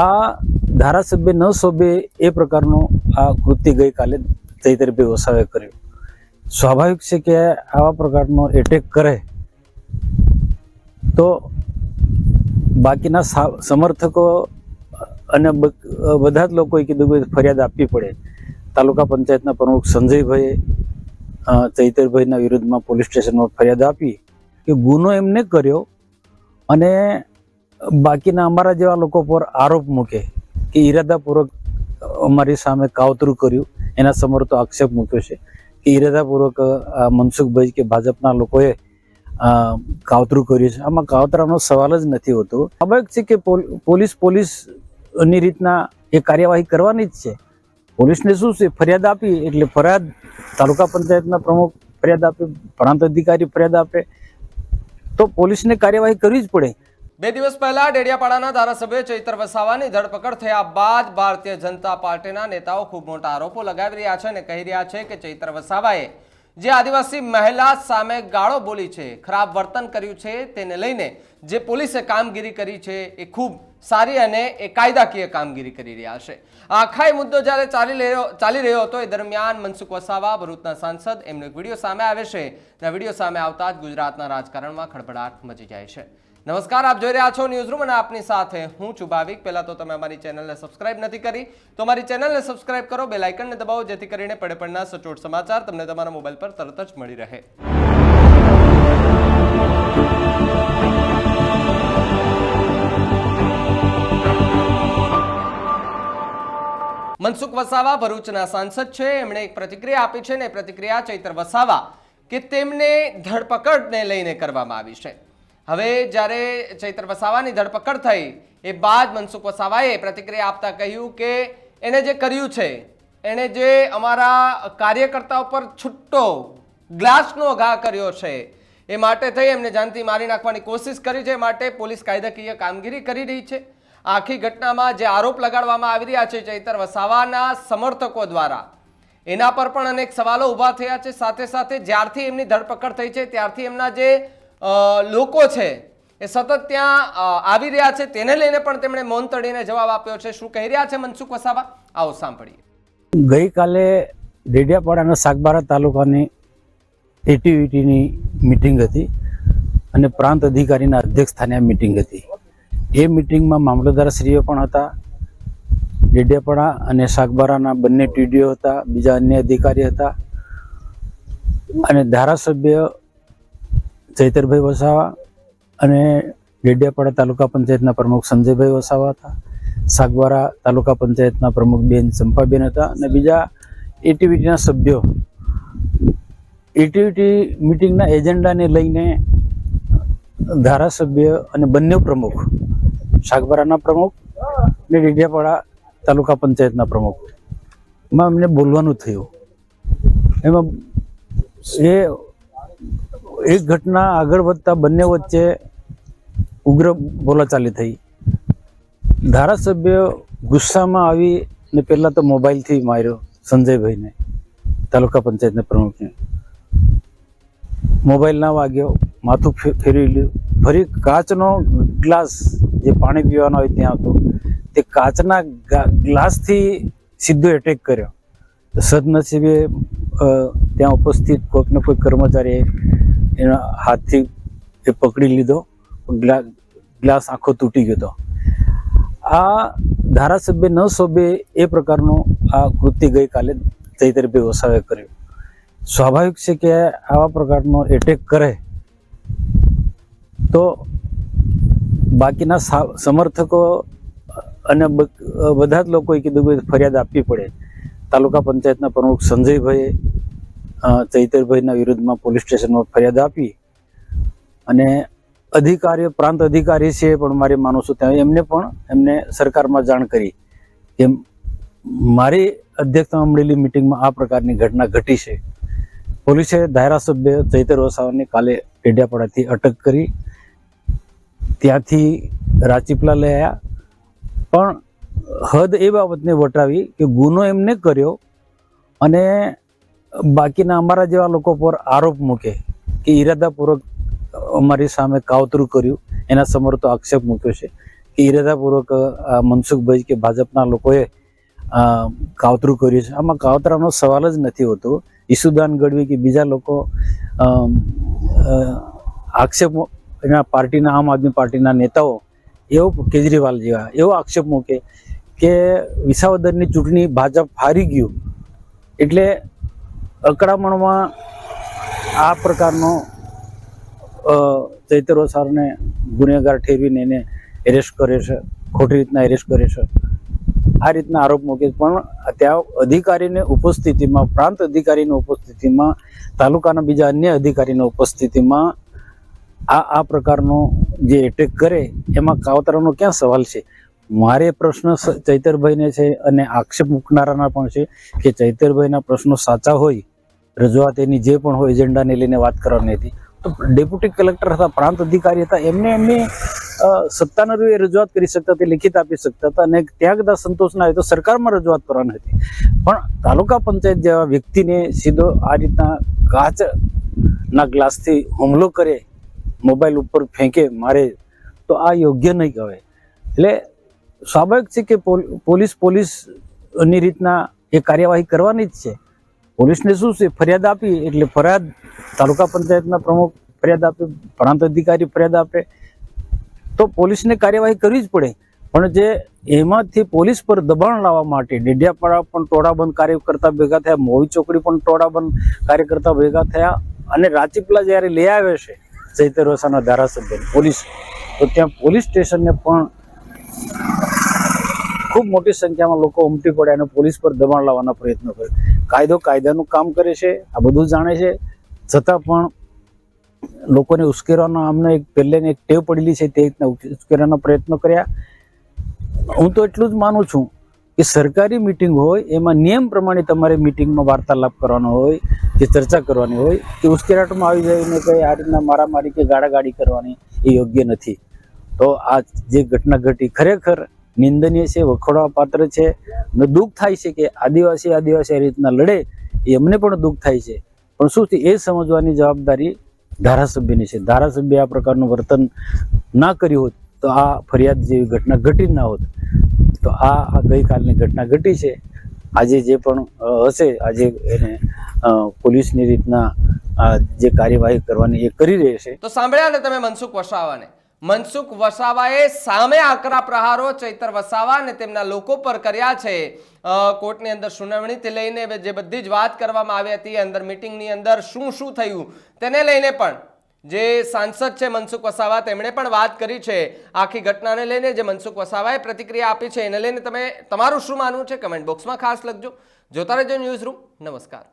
આ ધારાસભ્ય ન શોભે એ પ્રકારનું આ કૃત્ય ગઈકાલે ચૈતરભાઈ વસાવે કર્યું. સ્વાભાવિક છે કે આવા પ્રકારનો એટેક કરે તો બાકીના સમર્થકો અને બધા જ લોકોએ કીધું કે ફરિયાદ આપવી પડે. તાલુકા પંચાયતના પ્રમુખ સંજયભાઈએ ચૈતરભાઈના વિરુદ્ધમાં પોલીસ સ્ટેશનમાં ફરિયાદ આપી કે ગુનો એમને કર્યો અને બાકીના અમારા જેવા લોકો પર આરોપ મૂકે કે ઈરાદાપૂર્વક અમારી સામે કાવતરું કર્યું. એના સમર્થો આક્ષેપ મૂક્યો છે કે ઈરાદાપૂર્વક મનસુખભાઈ કે ભાજપના લોકોએ કાવતરું કર્યું છે. આમાં કાવતરાનો સવાલ જ નથી હોતો. સ્વાભાવિક છે કે પોલ- પોલીસ પોલીસની રીતના એ કાર્યવાહી કરવાની જ છે. પોલીસને શું છે? ફરિયાદ આપી એટલે ફરિયાદ તાલુકા પંચાયતના પ્રમુખ ફરિયાદ આપે, પ્રાંત અધિકારી ફરિયાદ આપે. તો પોલીસને કાર્યવાહી કરવી જ પડે. બે દિવસ પહેલા ડેડિયાપાડાના ધારાસભ્ય ચૈતર વસાવાની ધરપકડ થયા બાદ ભારતીય જનતા પાર્ટીના નેતાઓ ખૂબ મોટા આરોપો લગાવી રહ્યા છે અને કહી રહ્યા છે કે ચૈતર વસાવાએ જે આદિવાસી મહિલા સામે ગાળો બોલી છે, ખરાબ વર્તન કર્યું છે, તેને લઈને જે પોલીસે કામગીરી કરી છે એ ખૂબ સારી અને એ કાયદાકીય કામગીરી કરી રહ્યા છે. આખાય મુદ્દો જ્યારે ચાલી રહ્યો ચાલી રહ્યો હતો, એ દરમિયાન મનસુખ વસાવા, ભરૂચના સાંસદ, એમનો એક વીડિયો સામે આવે છે. અને વીડિયો સામે આવતા જ ગુજરાતના રાજકારણમાં ખળભળાટ મચી જાય છે. નમસ્કાર, આપ જોઈ રહ્યા છો ન્યૂઝ રૂમ અને આપની સાથે હું છું ભાવિક. પહેલા તો તમે અમારી ચેનલને સબસ્ક્રાઇબ નથી કરી, તો અમારી ચેનલને સબસ્ક્રાઇબ કરો બે લાઇકનને દબાવો, જેથી કરીને પડે પડના સચોટ સમાચાર તમને તમારા મોબાઈલ પર તરત જ મળી રહે. મનસુખ વસાવા ભરૂચના સાંસદ છે. એમણે એક પ્રતિક્રિયા આપી છે ને પ્રતિક્રિયા ચૈતર વસાવા કે તેમને ધરપકડને લઈને કરવામાં આવી છે. હવે જ્યારે ચૈતર વસાવાની ધરપકડ થઈ, એ બાદ મનસુખ વસાવાએ પ્રતિક્રિયા આપતા કહ્યું કે એણે જે કર્યું છે એણે જે અમારા કાર્યકર્તાઓ પર છૂટો ગ્લાસનો ઘા કર્યો છે, એ માટે થઈ એમને જાનથી મારી નાખવાની કોશિશ કરી છે માટે પોલીસ કાયદાકીય કામગીરી કરી રહી છે. આખી ઘટનામાં જે આરોપ લગાડવામાં આવી રહ્યા છે ચૈતર વસાવાના સમર્થકો દ્વારા, એના પર પણ અનેક સવાલો ઊભા થયા છે. સાથે સાથે જ્યારથી એમની ધરપકડ થઈ છે, ત્યારથી એમના જે લોકો છે એ સતત ત્યાં આવી રહ્યા છે. તેને લઈને પણ તેમણે મૌન તળીને જવાબ આપ્યો છે. શું કહી રહ્યા છે મનસુખ વસાવા? આવો સાંભળીએ. ગઈકાલે ડેડિયાપાડાના સાગબારા તાલુકાની એટીવીટીની મિટિંગ હતી અને પ્રાંત અધિકારીના અધ્યક્ષ સ્થાને આ મિટિંગ હતી. એ મિટિંગમાં મામલતદારશ્રીઓ પણ હતા ડેડિયાપાડા અને સાગબારાના બંને ટીડીઓ હતા, બીજા અન્ય અધિકારી હતા અને ધારાસભ્ય ચૈતરભાઈ વસાવા અને ડેડિયાપાડા તાલુકા પંચાયતના પ્રમુખ સંજયભાઈ વસાવા હતા. સાગબારા તાલુકા પંચાયતના પ્રમુખ બેન ચંપાબેન હતા અને બીજા એટીવીટીના સભ્યો. એટીવીટી મિટિંગના એજન્ડાને લઈને ધારાસભ્ય અને બંને પ્રમુખ સાગબારાના પ્રમુખ અને ડેડિયાપાડા તાલુકા પંચાયતના પ્રમુખ. એમાં અમને બોલવાનું થયું. એમાં એ એક ઘટના આગળ વધતા બંને વચ્ચે ઉગ્ર બોલાચાલી થઈ. ધારાસભ્ય ગુસ્સામાં આવી ને પહેલાં તો મોબાઈલથી માર્યો સંજયભાઈને, તાલુકા પંચાયતના પ્રમુખને. મોબાઈલ ના વાગ્યો, માથું ફેરવી લીધું ફરી કાચનો ગ્લાસ જે પાણી પીવાનો હોય ત્યાં હતો, તે કાચના ગ્લાસથી સીધો એટેક કર્યો. સદનસીબે ત્યાં ઉપસ્થિત કોઈકને કોઈ કર્મચારીએ એના હાથથી એ પકડી લીધો, ગ્લા- ગ્લાસ આખો તૂટી ગયો હતો. આ ધારાસભ્ય ન શોભે એ પ્રકારનું આ કૃત્ય ગઈકાલે ચૈતરભાઈ વસાવે કર્યું. સ્વાભાવિક છે કે આવા પ્રકારનો એટેક કરે તો બાકીના સમર્થકો અને બધા જ લોકોએ કીધું કે ફરિયાદ આપવી પડે. તાલુકા પંચાયતના પ્રમુખ સંજયભાઈએ ચૈતરભાઈના વિરુદ્ધમાં પોલીસ સ્ટેશનમાં ફરિયાદ આપી. અને અધિકારીઓ, પ્રાંત અધિકારી છે પણ મારે માનું છું, ત્યાં એમને પણ એમને સરકારમાં જાણ કરી. કે મારી અધ્યક્ષતામાં મળેલી મિટિંગમાં આ પ્રકારની ઘટના ઘટી છે. પોલીસે ધારાસભ્ય ચૈતર વસાવાને કાલે ટેડિયાપાડાથી અટક કરી. ત્યાંથી રાચીપલા લઈ આવ્યા પણ હદ એ બાબતને વટાવી કે ગુનો એમને કર્યો અને બાકીના અમારા જેવા લોકો પર આરોપ મૂકે કે ઈરાદાપૂર્વક અમારી સામે કાવતરું કર્યું. એના સમર્થો આક્ષેપ મૂક્યો છે કે ઈરાદાપૂર્વક મનસુખભાઈ કે ભાજપના લોકોએ કાવતરું કર્યું છે. આમાં કાવતરાનો સવાલ જ નથી હોતો. ઈસુદાન ગઢવી કે બીજા લોકો આક્ષેપ એના પાર્ટીના, આમ આદમી પાર્ટીના નેતાઓ એવો કેજરીવાલ જેવા એવો આક્ષેપ મૂકે કે વિસાવદરની ચૂંટણી ભાજપ હારી ગયું. એટલે અકળામણમાં આ પ્રકારનો ચૈતર વસાવાને ગુનેગાર ઠેરવીને એને એરેસ્ટ કરે છે, ખોટી રીતના એરેસ્ટ કરે છે આ રીતના આરોપ મૂકે. પણ ત્યાં અધિકારીની ઉપસ્થિતિમાં, પ્રાંત અધિકારીની ઉપસ્થિતિમાં, તાલુકાના બીજા અન્ય અધિકારીની ઉપસ્થિતિમાં આ આ પ્રકારનો જે એટેક કરે, એમાં કાવતરાનો ક્યાં સવાલ છે મારે પ્રશ્ન ચૈતરભાઈને છે અને આક્ષેપ મૂકનારાના પણ છે કે ચૈતરભાઈના પ્રશ્નો સાચા હોય રજૂઆત એની જે પણ હોય એજન્ડાને લઈને વાત કરવાની હતી. તો ડેપ્યુટી કલેક્ટર હતા, પ્રાંત અધિકારી હતા, એમને એમની સત્તાના રૂએ રજૂઆત કરી શકતા તે લિખિત આપી શકતા હતા અને ત્યાં કદાચ સંતોષ ના હોય તો સરકારમાં રજૂઆત કરવાની હતી. પણ તાલુકા પંચાયત જેવા વ્યક્તિને સીધો આ રીતના કાચના ગ્લાસથી હુમલો કરે, મોબાઈલ ઉપર ફેંકે, મારે, તો આ યોગ્ય નહીં કહેવાય. એટલે સ્વાભાવિક છે કે પોલ- પોલીસ પોલીસની રીતના એ કાર્યવાહી કરવાની જ છે. પોલીસને શું છે? ફરિયાદ આપી એટલે ફરિયાદ તાલુકા પંચાયતના પ્રમુખ ફરિયાદ આપે, પ્રાંત અધિકારી ફરિયાદ આપે. તો પોલીસને કાર્યવાહી કરવી જ પડે. પણ જે એમાંથી પોલીસ પર દબાણ લાવવા માટે ડેડિયાપાડા પણ ટોળાબંધ કાર્યકર્તા ભેગા થયા મોવી ચોકડી પણ ટોળાબંધ કાર્યકર્તા ભેગા થયા અને રાચીપલા જ્યારે લઈ આવે છે ચૈતર વસાના ધારાસભ્ય પોલીસ, તો ત્યાં પોલીસ સ્ટેશનને પણ ખૂબ મોટી સંખ્યામાં લોકો ઉમટી પડ્યા અને પોલીસ પર દબાણ લાવવાના પ્રયત્નો કરે કાયદો કાયદાનું કામ કરે છે, આ બધું જાણે છે. છતાં પણ લોકોને ઉશ્કેરવાનો અમને એક, પહેલેની એક ટેવ પડેલી છે તે રીતના ઉશ્કેરવાનો પ્રયત્ન કર્યા. હું તો એટલું જ માનું છું કે સરકારી મિટિંગ હોય, એમાં નિયમ પ્રમાણે તમારે મિટિંગમાં વાર્તાલાપ કરવાનો હોય કે ચર્ચા કરવાની હોય કે ઉશ્કેરાટમાં આવી જાય ને કંઈ આ રીતના મારામારી કે ગાડાગાડી કરવાની એ યોગ્ય નથી. તો આ જે ઘટના ઘટી ખરેખર નિંદનીય છે, વખોડવા પાત્ર છે અને દુઃખ થાય છે કે આદિવાસી આદિવાસી આ રીતના લડે, એ અમને પણ દુઃખ થાય છે. પણ શું એ સમજવાની જવાબદારી ધારાસભ્યની છે. ધારાસભ્ય આ પ્રકારનું વર્તન ના કર્યું હોત, તો આ ફરિયાદ જેવી ઘટના ઘટી જ ના હોત. તો આ ગઈકાલની ઘટના ઘટી છે. આજે જે પણ હશે, આજે એને પોલીસની રીતના જે કાર્યવાહી કરવાની એ કરી રહી છે તો સાંભળ્યા ને તમે મનસુખ વસાવાને? મનસુખ વસાવાએ સામે આકરા પ્રહારો ચૈતર વસાવા અને તેમના લોકો પર કર્યા છે. કોર્ટની અંદર સુનાવણીથી લઈને જે બધી જ વાત કરવામાં આવી હતી, અંદર મિટિંગની અંદર શું શું થયું તેને લઈને પણ જે સાંસદ છે મનસુખ વસાવા તેમણે પણ વાત કરી છે. આખી ઘટનાને લઈને જે મનસુખ વસાવાએ પ્રતિક્રિયા આપી છે, એને લઈને તમે, તમારું શું માનવું છે? કમેન્ટ બોક્સમાં ખાસ લખજો. જોતા રહેજો ન્યૂઝ રૂમ. નમસ્કાર.